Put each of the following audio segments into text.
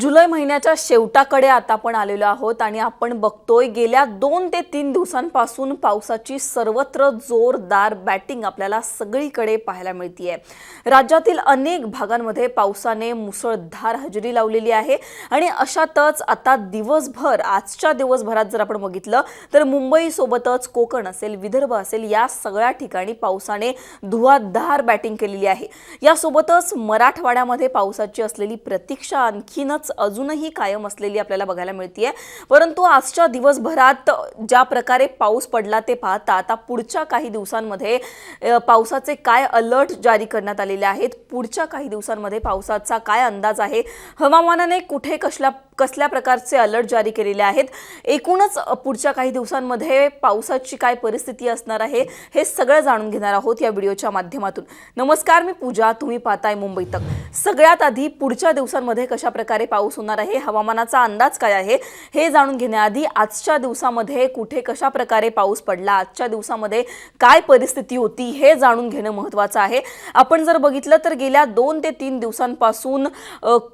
जुलै महिन्याच्या शेवटाकडे आता आपण आलेलो आहोत आणि आपण बघतोय गेल्या दोन ते तीन दिवसांपासून पावसाची सर्वत्र जोरदार बॅटिंग आपल्याला सगळीकडे पाहायला मिळतीये. राज्यातील अनेक भागांमध्ये पावसाने मुसळधार हजेरी लावलेली आहे आणि अशातच आता दिवसभर आजच्या दिवसभरात जर आपण बघितलं तर मुंबईसोबतच कोकण असेल विदर्भ असेल या सगळ्या ठिकाणी पावसाने धुवाधार बॅटिंग केलेली आहे. यासोबतच मराठवाड्यामध्ये पावसाची असलेली प्रतीक्षा आणखीनच अजूनही कायम असलेली आपल्याला बघायला मिळतीये. परंतु आजच्या दिवसभरात ज्या प्रकारे पाऊस पडला ते पाहता आता पुढच्या काही दिवसांमध्ये पावसाचे काय अलर्ट जारी करण्यात आलेले आहेत? पुढच्या काही दिवसांमध्ये पावसाचा काय अंदाज आहे? हवामानाने कुठे कसल्या कसल्या प्रकारचे अलर्ट जारी केलेले आहेत? एकूणच पुढच्या काही दिवसांमध्ये पावसाची काय परिस्थिती असणार आहे हे सगळं जाणून घेणार आहोत या व्हिडिओच्या माध्यमातून. नमस्कार मी पूजा तुम्ही पाहताय मुंबई तक. सगळ्यात आधी पुढच्या दिवसांमध्ये कशा प्रकारे पाऊस होणार आहे हवामानाचा अंदाज काय आहे हे जाणून घेण्याआधी आजच्या दिवसामध्ये कुठे कशा प्रकारे पाऊस पडला आजच्या दिवसामध्ये काय परिस्थिती होती हे जाणून घेणं महत्त्वाचं आहे. आपण जर बघितलं तर गेल्या दोन ते तीन दिवसांपासून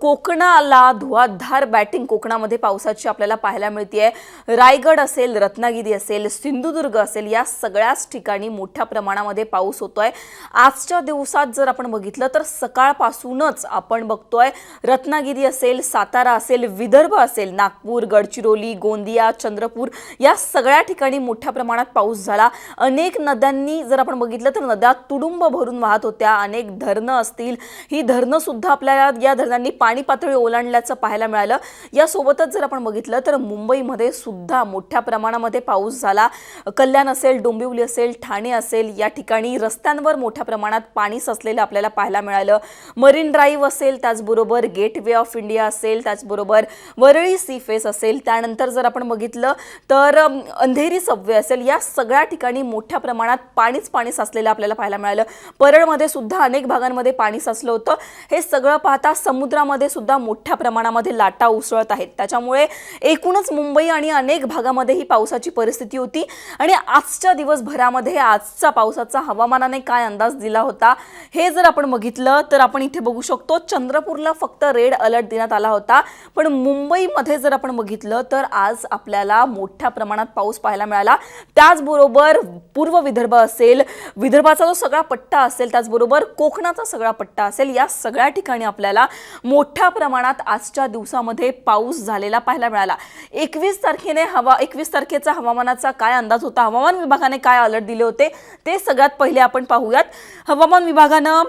कोकणाला धुवाधार बॅट बॅटिंग कोकणामध्ये पावसाची आपल्याला पाहायला मिळते रायगड असेल रत्नागिरी असेल सिंधुदुर्ग असेल या सगळ्याच ठिकाणी मोठ्या प्रमाणामध्ये पाऊस होतोय. आजच्या दिवसात जर आपण बघितलं तर सकाळपासूनच आपण बघतोय रत्नागिरी असेल सातारा असेल विदर्भ असेल नागपूर गडचिरोली गोंदिया चंद्रपूर या सगळ्या ठिकाणी मोठ्या प्रमाणात पाऊस झाला. अनेक नद्यांनी जर आपण बघितलं तर नद्या तुडुंब भरून वाहत होत्या. अनेक धरणं असतील. ही धरणं सुद्धा आपल्याला या धरणांनी पाणी पातळी ओलांडल्याचं पाहायला मिळालं. यासोबतच जर आपण बघितलं तर मुंबईमध्ये सुद्धा मोठ्या प्रमाणामध्ये पाऊस झाला. कल्याण असेल डोंबिवली असेल ठाणे असेल या ठिकाणी रस्त्यांवर मोठ्या प्रमाणात पाणी साचलेलं आपल्याला पाहायला मिळालं. मरीन ड्राईव्ह असेल त्याचबरोबर गेट वे ऑफ इंडिया असेल त्याचबरोबर वरळी सी फेस असेल त्यानंतर जर आपण बघितलं तर अंधेरी सबवे असेल या सगळ्या ठिकाणी मोठ्या प्रमाणात पाणीच पाणी साचलेलं आपल्याला पाहायला मिळालं. परळमध्ये सुद्धा अनेक भागांमध्ये पाणी साचलं होतं. हे सगळं पाहता समुद्रामध्ये सुद्धा मोठ्या प्रमाणामध्ये लाटा उसळत आहेत. त्याच्यामुळे एकूणच मुंबई आणि अनेक भागामध्ये ही पावसाची परिस्थिती होती. आणि आजच्या दिवसभरामध्ये आजचा पावसाचा हवामानाने काय अंदाज दिला होता हे जर आपण बघितलं तर आपण इथे बघू शकतो चंद्रपूरला फक्त रेड अलर्ट देण्यात आला होता. पण मुंबईमध्ये जर आपण बघितलं तर आज आपल्याला मोठ्या प्रमाणात पाऊस पाहायला मिळाला. त्याचबरोबर पूर्व विदर्भ असेल विदर्भाचा जो सगळा पट्टा असेल त्याचबरोबर कोकणाचा सगळा पट्टा असेल या सगळ्या ठिकाणी आपल्याला मोठ्या प्रमाणात आजच्या दिवसामध्ये पाऊस झालेला पाहायला मिळाला. एकवीस तारखेने हवा एकवीस तारखेचा हवामानाचा काय अंदाज होता? हवामान विभागाने काय अलर्ट दिले होते? ते सगळ्यात पहिले आपण पाहूयात. हवामान विभागानं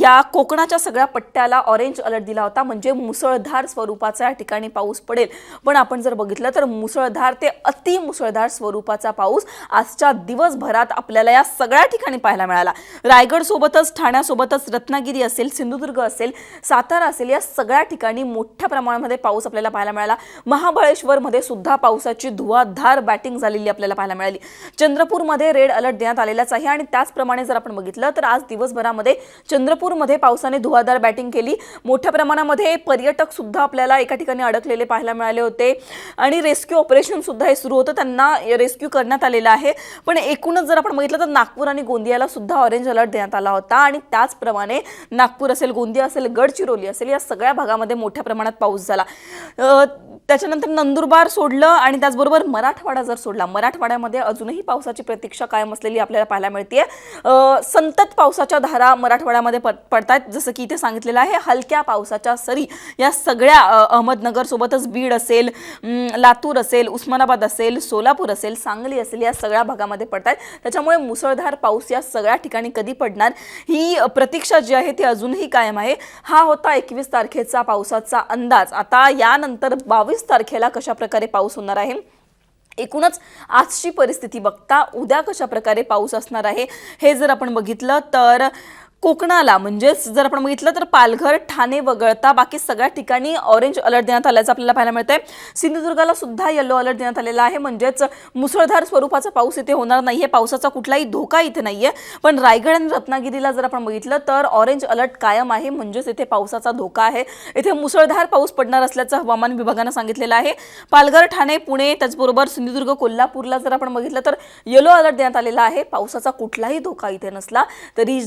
या कोकणाच्या सगळ्या पट्ट्याला ऑरेंज अलर्ट दिला होता. म्हणजे मुसळधार स्वरूपाचा या ठिकाणी पाऊस पडेल. पण आपण जर बघितलं तर मुसळधार ते अति मुसळधार स्वरूपाचा पाऊस आजच्या दिवसभरात आपल्याला या सगळ्या ठिकाणी पाहायला मिळाला. रायगड सोबतच ठाण्यासोबतच रत्नागिरी असेल सिंधुदुर्ग असेल सातारा असेल या सगळ्या ठिकाणी मोठ्या प्रमाणामध्ये पाऊस आपल्याला पाहायला मिळाला. महाबळेश्वरमध्ये सुद्धा पावसाची धुवाधार बॅटिंग झालेली आपल्याला पाहायला मिळाली. चंद्रपूरमध्ये रेड अलर्ट देण्यात आलेलाच आहे आणि त्याचप्रमाणे जर आपण बघितलं तर आज दिवसभरामध्ये चंद्रपूरमध्ये पावसाने धुवाधार बॅटिंग केली. मोठ्या प्रमाणामध्ये पर्यटक सुद्धा आपल्याला एका ठिकाणी अडकलेले पाहायला मिळाले होते. आणि रेस्क्यू ऑपरेशन सुद्धा हे सुरू होतं. त्यांना रेस्क्यू करण्यात आलेलं आहे. पण एकूणच जर आपण बघितलं तर नागपूर आणि गोंदियाला सुद्धा ऑरेंज अलर्ट देण्यात आला होता. आणि त्याचप्रमाणे नागपूर असेल गोंदिया असेल गडचिरोली असेल या सगळ्या भागामध्ये मोठ्या प्रमाणात पाऊस झाला. त्याच्यानंतर नंदुरबार सोडलं आणि त्याचबरोबर मराठवाडा जर सोडला. मराठवाड्यामध्ये अजूनही पावसाची प्रतीक्षा कायम असलेली आपल्याला पाहायला मिळते संतत पावसाच्या धारा मराठवाड्यामध्ये पडतात जसं की इथे सांगितलेलं आहे. हलक्या पावसाच्या सरी या सगळ्या अहमदनगर सोबतच बीड असेल लातूर असेल उस्मानाबाद असेल सोलापूर असेल सांगली असेल या सगळ्या भागामध्ये पडतात त्याच्यामुळे मुसळधार पाऊस या सगळ्या ठिकाणी कधी पडणार ही प्रतीक्षा जी आहे ती अजूनही कायम आहे. हा होता एकवीस तारखेचा पावसाचा अंदाज. आता या त्यानंतर बावीस तारखेला कशा प्रकारे पाऊस होणार आहे? एकूणच आजची परिस्थिती बघता उद्या कशा प्रकारे पाऊस असणार आहे हे जर आपण बघितलं तर कोकणाला म्हणजेच जर आपण बघितलं तर पालघर ठाणे वगळता बाकी सगळ्या ठिकाणी ऑरेंज अलर्ट देण्यात आल्याचं आपल्याला पाहायला मिळतंय. सिंधुदुर्गाला सुद्धा येलो अलर्ट देण्यात आलेला आहे म्हणजेच मुसळधार स्वरूपाचा पाऊस इथे होणार नाही आहे पावसाचा कुठलाही धोका इथे नाही आहे पण रायगड आणि रत्नागिरीला जर आपण बघितलं तर ऑरेंज अलर्ट कायम आहे म्हणजेच इथे पावसाचा धोका आहे. इथे मुसळधार पाऊस पडणार असल्याचं हवामान विभागानं सांगितलेलं आहे. पालघर ठाणे पुणे त्याचबरोबर सिंधुदुर्ग कोल्हापूरला जर आपण बघितलं तर येलो अलर्ट देण्यात आलेला आहे. पावसाचा कुठलाही धोका इथे नसला तरी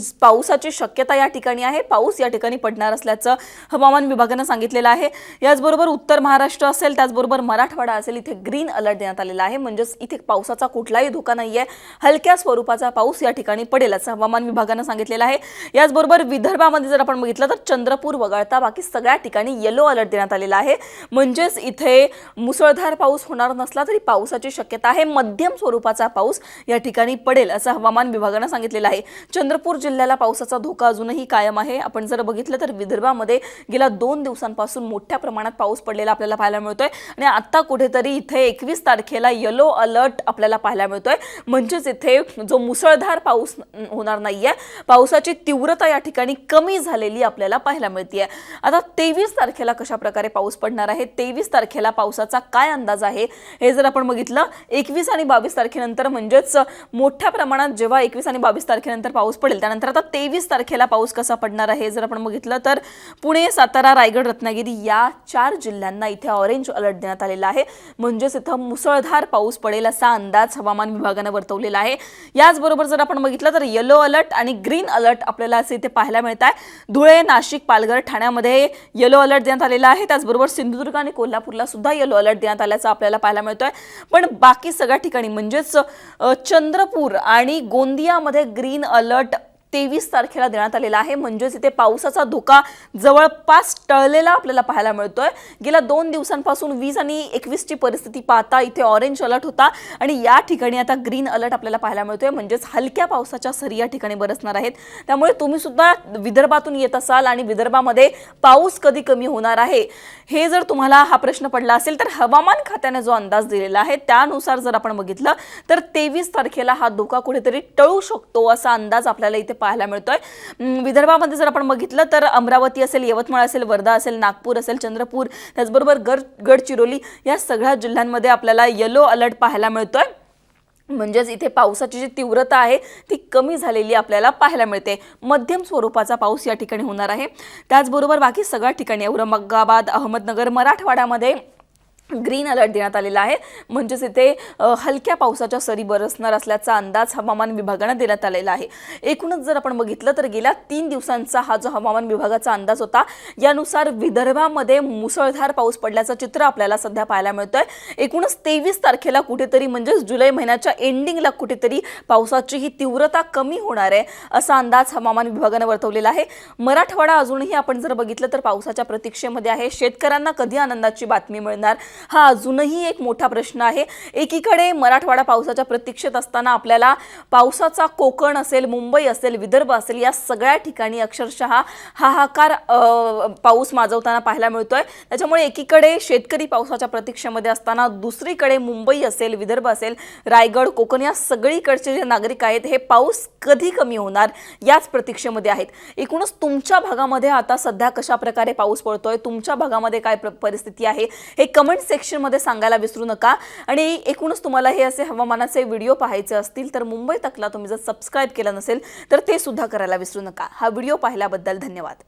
पावसाची शक्यता या ठिकाणी आहे. पाऊस या ठिकाणी पडणार असल्याचं हवामान विभागानं सांगितलेलं आहे. याचबरोबर उत्तर महाराष्ट्र असेल त्याचबरोबर मराठवाडा असेल इथे ग्रीन अलर्ट देण्यात आलेला आहे. म्हणजेच इथे पावसाचा कुठलाही धोका नाही आहे हलक्या स्वरूपाचा पाऊस या ठिकाणी पडेल असं हवामान विभागानं सांगितलेलं आहे. याचबरोबर विदर्भामध्ये जर आपण बघितलं तर चंद्रपूर वगळता बाकी सगळ्या ठिकाणी येलो अलर्ट देण्यात आलेला आहे. म्हणजेच इथे मुसळधार पाऊस होणार नसला तरी पावसाची शक्यता आहे. मध्यम स्वरूपाचा पाऊस या ठिकाणी पडेल असं हवामान विभागानं सांगितलेलं आहे. चंद्रपूर जिल्ह्याला पावसाचा धोका अजूनही कायम आहे. आपण जर बघितलं तर विदर्भामध्ये गेल्या दोन दिवसांपासून मोठ्या प्रमाणात पाऊस पडलेला आपल्याला पाहायला मिळतोय. आणि आता कुठेतरी इथे एकवीस तारखेला येलो अलर्ट आपल्याला पाहायला मिळतोय. म्हणजेच इथे जो मुसळधार पाऊस होणार नाहीये पावसाची तीव्रता या ठिकाणी कमी झालेली आपल्याला पाहायला मिळते आता तेवीस तारखेला कशा प्रकारे पाऊस पडणार आहे? तेवीस तारखेला पावसाचा काय अंदाज आहे? हे जर आपण बघितलं एकवीस आणि बावीस तारखेनंतर म्हणजेच मोठ्या प्रमाणात जेव्हा एकवीस आणि बावीस तारखेनंतर पाऊस पडेल त्यानंतर आता तेवीस तारखेला पाऊस कसा पडणार आहे जर आपण बघितलं तर पुणे सातारा रायगड रत्नागिरी या चार जिल्ह्यांना इथे ऑरेंज अलर्ट देण्यात आलेला आहे. म्हणजेच इथं मुसळधार पाऊस पडेल असा अंदाज हवामान विभागानं वर्तवलेला आहे. याचबरोबर जर आपण बघितलं तर येलो अलर्ट आणि ग्रीन अलर्ट आपल्याला असे इथे पाहायला मिळत आहे. धुळे नाशिक पालघर ठाण्यामध्ये येलो अलर्ट देण्यात आलेला आहे. त्याचबरोबर सिंधुदुर्ग आणि कोल्हापूरला सुद्धा येलो अलर्ट देण्यात आल्याचं आपल्याला पाहायला मिळतोय. पण बाकी सगळ्या ठिकाणी म्हणजेच चंद्रपूर आणि गोंदियामध्ये ग्रीन अलर्ट तेवीस तारखेला देण्यात आलेला आहे. म्हणजेच इथे पावसाचा धोका जवळपास टळलेला आपल्याला पाहायला मिळतोय. गेल्या दोन दिवसांपासून वीस आणि एकवीसची परिस्थिती पाहता इथे ऑरेंज अलर्ट होता आणि या ठिकाणी आता ग्रीन अलर्ट आपल्याला पाहायला मिळतोय. म्हणजेच हलक्या पावसाच्या सरी या ठिकाणी बरसणार आहेत. त्यामुळे तुम्ही सुद्धा विदर्भातून येत असाल आणि विदर्भामध्ये पाऊस कधी कमी होणार आहे हे जर तुम्हाला हा प्रश्न पडला असेल तर हवामान खात्याने जो अंदाज दिलेला आहे त्यानुसार जर आपण बघितलं तर तेवीस तारखेला हा धोका कुठेतरी टळू शकतो असा अंदाज आपल्याला इथे पाहायला मिळतोय. विदर्भामध्ये जर आपण बघितलं तर अमरावती असेल यवतमाळ असेल वर्धा असेल नागपूर असेल चंद्रपूर त्याचबरोबर गड गडचिरोली या सगळ्या जिल्ह्यांमध्ये आपल्याला येलो अलर्ट पाहायला मिळतोय. म्हणजेच इथे पावसाची जी तीव्रता आहे ती कमी झालेली आपल्याला पाहायला मिळते. मध्यम स्वरूपाचा पाऊस या ठिकाणी होणार आहे. त्याचबरोबर बाकी सगळ्या ठिकाणी औरंगाबाद अहमदनगर मराठवाड्यामध्ये ग्रीन अलर्ट देण्यात आलेला आहे. म्हणजेच इथे हलक्या पावसाच्या सरी बरसणार असल्याचा अंदाज हवामान विभागानं देण्यात आलेला आहे. एकूणच जर आपण बघितलं तर गेल्या तीन दिवसांचा हा जो हवामान विभागाचा अंदाज होता यानुसार विदर्भामध्ये मुसळधार पाऊस पडल्याचं चित्र आपल्याला सध्या पाहायला मिळतोय. एकूणच तेवीस तारखेला कुठेतरी म्हणजेच जुलै महिन्याच्या एंडिंगला कुठेतरी पावसाची ही तीव्रता कमी होणार आहे असा अंदाज हवामान विभागानं वर्तवलेला आहे. मराठवाडा अजूनही आपण जर बघितलं तर पावसाच्या प्रतीक्षेमध्ये आहे. शेतकऱ्यांना कधी आनंदाची बातमी मिळणार? हा अजूनही एक मोठा प्रश्न आहे. एकीकडे मराठवाडा पावसाच्या प्रतीक्षेत असताना आपल्याला पावसाचा कोकण असेल मुंबई असेल विदर्भ असेल या सगळ्या ठिकाणी अक्षरशः हाहाकार पाऊस माजवताना पाहायला मिळतोय. त्याच्यामुळे एकीकडे शेतकरी पावसाच्या प्रतीक्षेमध्ये असताना दुसरीकडे मुंबई असेल विदर्भ असेल रायगड कोकण या सगळीकडचे जे नागरिक आहेत हे पाऊस कधी कमी होणार याच प्रतीक्षेमध्ये आहेत. एकूणच तुमच्या भागामध्ये आता सध्या कशा प्रकारे पाऊस पडतोय? तुमच्या भागामध्ये काय परिस्थिती आहे? हे कमेंट सेक्शनमध्ये सांगायला विसरू नका. आणि एकूणच तुम्हाला हे असे हवामानाचे व्हिडिओ पाहायचे असतील तर मुंबई तकला तुम्ही जर सबस्क्राईब केलं नसेल तर ते सुद्धा करायला विसरू नका. हा व्हिडिओ पाहिल्याबद्दल धन्यवाद.